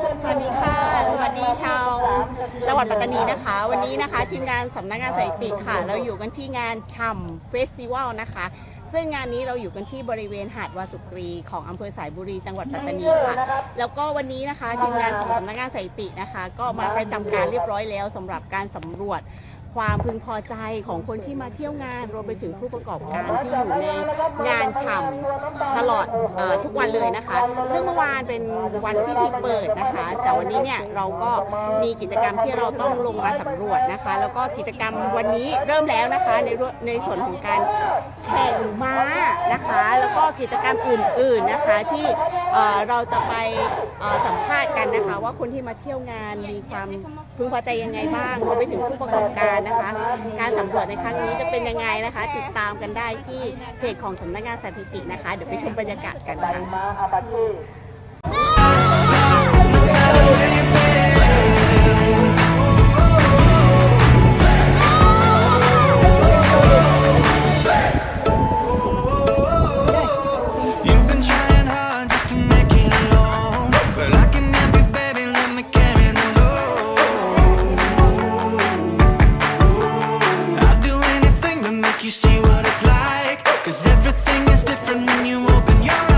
สวัสดีค่ะ สวัสดีชาวจังหวัดปัตตานีนะคะ วันนี้นะคะทีมงานสำนักงานสถิติค่ะ เราอยู่กันที่งานช่ำเฟสติวัลนะคะ ซึ่งงานนี้เราอยู่กันที่บริเวณหาดวาสุกรีของอำเภอสายบุรีจังหวัดปัตตานีค่ะ แล้วก็วันนี้นะคะทีมงานของสำนักงานสถิตินะคะ ก็มาประจำการเรียบร้อยแล้วสำหรับการสำรวจ ความพึงพอใจของคนที่มาเที่ยวงาน รวมไปถึงผู้ประกอบการที่อยู่ในงานฉ่ำตลอดเออทุกวันเลยนะคะ ซึ่งเมื่อวานเป็นวันพิธีเปิดนะคะ แต่วันนี้เนี่ยเราก็มีกิจกรรมที่เราต้องลงมาสำรวจนะคะ แล้วก็กิจกรรมวันนี้เริ่มแล้วนะคะ ในรุ่นในส่วนของการแข่งม้านะคะ แล้วก็กิจกรรมอื่น ๆนะคะที่เอ่อเราจะไปเอ่อสัมภาษณ์กันนะคะ ว่าคนที่มาเที่ยวงานมีความพึงพอใจยังไงบ้างรวมไปถึงผู้ประกอบการนะคะ การสำรวจในครั้งนี้จะเป็นยังไงนะคะ ติดตามกันได้ที่เพจของสำนักงานสถิตินะคะ เดี๋ยวไปชมบรรยากาศกันค่ะ see what it's like. Cause everything is different when you open your eyes.